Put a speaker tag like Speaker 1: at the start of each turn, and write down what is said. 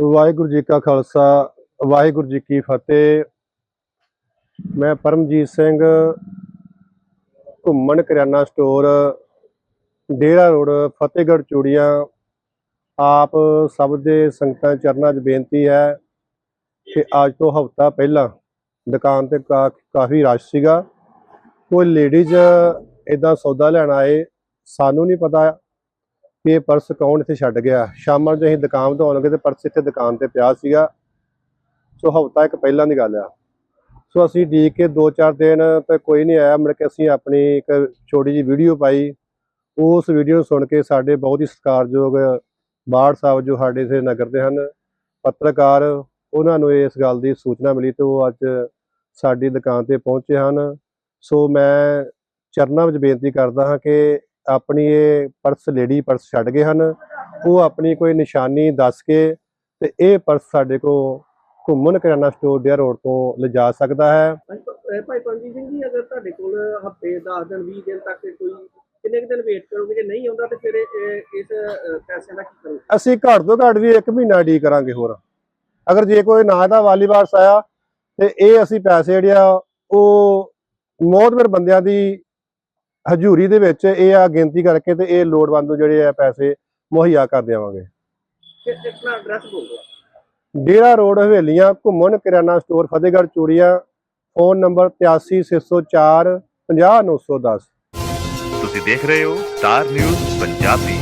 Speaker 1: ਵਾਹਿਗੁਰੂ ਜੀ ਕਾ ਖਾਲਸਾ, ਵਾਹਿਗੁਰੂ ਜੀ ਕੀ ਫਤਿਹ। ਮੈਂ ਪਰਮਜੀਤ ਸਿੰਘ, ਘੁੰਮਣ ਕਰਿਆਨਾ store, Dera road, Fatehgarh Churian. ਆਪ ਸਭ ਦੇ ਸੰਗਤਾਂ ਚਰਨਾਂ 'ਚ ਬੇਨਤੀ ਹੈ ਕਿ ਅੱਜ ਤੋਂ ਹਫ਼ਤਾ ਪਹਿਲਾਂ ਦੁਕਾਨ ਤੇ ਕਾ- ਕਾਫੀ ਰਸ਼ ਸੀਗਾ। ਕੋਈ ਲੇਡੀਜ਼ ਇਦਾਂ ਸੌਦਾ ਲੈਣ ਆਏ, ਸਾਨੂੰ ਨਹੀਂ ਪਤਾ ਕਿ ਇਹ ਪਰਸ ਕੌਣ ਇੱਥੇ ਛੱਡ ਗਿਆ? ਸ਼ਾਮਾਂ ਨੂੰ ਅਸੀਂ ਦੁਕਾਨ ਤੋਂ ਆਉਣਗੇ ਲੱਗੇ ਤੇ ਪਰਸ ਇੱਥੇ ਦੁਕਾਨ ਤੇ ਪਿਆ ਸੀਗਾ। ਸੋ ਹਫ਼ਤਾ ਇੱਕ ਪਹਿਲਾਂ ਦੀ ਗੱਲ ਆ। ਸੋ ਅਸੀਂ ਡੀਕ ਕੇ 2-4 ਦਿਨ ਤੇ ਕੋਈ ਨਹੀਂ ਆਇਆ। ਮੁੜ ਕੇ ਅਸੀਂ ਆਪਣੀ ਇੱਕ ਛੋਟੀ ਜਿਹੀ ਵੀਡੀਓ ਪਾਈ। ਉਸ ਵੀਡੀਓ ਨੂੰ ਸੁਣ ਕੇ ਸਾਡੇ ਬਹੁਤ ਹੀ ਸਤਿਕਾਰਯੋਗ ਬਾੜ ਸਾਹਿਬ ਜੋ ਸਾਡੇ ਇਥੇ ਨਗਰ ਦੇ ਹਨ, ਪੱਤਰਕਾਰ, ਉਹਨਾਂ ਨੂੰ ਇਸ ਗੱਲ ਦੀ ਸੂਚਨਾ ਮਿਲੀ ਤੇ ਉਹ ਅੱਜ ਸਾਡੀ ਦੁਕਾਨ ਤੇ ਪਹੁੰਚੇ ਹਨ। ਸੋ ਮੈਂ ਚਰਨਾਂ ਵਿੱਚ ਬੇਨਤੀ ਕਰਦਾ ਹਾਂ ਕਿ ਆਪਣੀ ਇਹ ਪਰਸ ਲੇਡੀ ਪਰਸ ਛੱਡ ਗਏ ਹਨ। ਉਹ ਆਪਣੀ ਕੋਈ ਨਿਸ਼ਾਨੀ ਦੱਸ ਕੇ ਤੇ ਇਹ ਪਰਸ ਸਾਡੇ ਕੋਲ ਘੁੰਮਣ ਕਰਿਆਨਾ ਸਟੋਰ ਡੇਅਰ ਰੋਡ ਤੋਂ ਲਿਜਾ ਸਕਦਾ ਹੈ।
Speaker 2: ਹਾਂਜੀ, ਪ- ਅਹ ਭਾਈ ਪਰਮਜੀਤ ਸਿੰਘ ਜੀ ਅਗਰ ਤੁਹਾਡੇ ਕੋਲ ਹਫ਼ਤੇ 10 ਦਿਨ 20 ਦਿਨ ਤੱਕ ਕੋਈ ਕਿੰਨੇ ਕੁ ਦਿਨ ਵੇਟ ਕਰੋਗੇ? ਜੇ ਨਹੀਂ ਆਉਂਦਾ ਤੇ ਫਿਰ ਇਹ- ਇਹ- ਇਸ ਅਹ, ਪੈਸੇ ਦਾ ਕੀ ਕਰੋਗੇ?
Speaker 1: ਅਸੀਂ ਘੱਟ ਤੋਂ ਘੱਟ ਵੀ 1 ਮਹੀਨਾ ਡੀ ਕਰਾਂਗੇ ਹੋਰ। ਅਗਰ ਜੇ ਕੋਈ ਨਾ ਦਾ ਵਾਲੀ ਵਾਰਸ ਆਇਆ ਤੇ ਇਹ ਅਸੀਂ ਪੈਸੇ ਜਿਹੜੇ ਆ ਉਹ ਮੌਤਵਰ ਬੰਦਿਆਂ ਦੀ ਹਜ਼ੂਰੀ ਦੇ ਵਿੱਚ ਇਹ ਆ ਗਿਣਤੀ ਕਰਕੇ ਤੇ ਇਹ ਲੋੜਵੰਦ ਨੂੰ ਜਿਹੜੇ ਆ ਪੈਸੇ ਮੁਹੱਈਆ ਕਰ ਦੇਵਾਂਗੇ।
Speaker 2: ਐਡਰੈਸ ਬੋਲ
Speaker 1: ਡੇਰਾ ਰੋਡ ਹਵੇਲੀਆਂ ਘੁੰਮਣ ਕਿਰਾਨਾ store Fatehgarh Churian phone number 8364 50910
Speaker 3: ਤੁਸੀਂ ਦੇਖ ਰਹੇ ਹੋ ਸਟਾਰ ਨਿਊਜ਼ ਪੰਜਾਬੀ।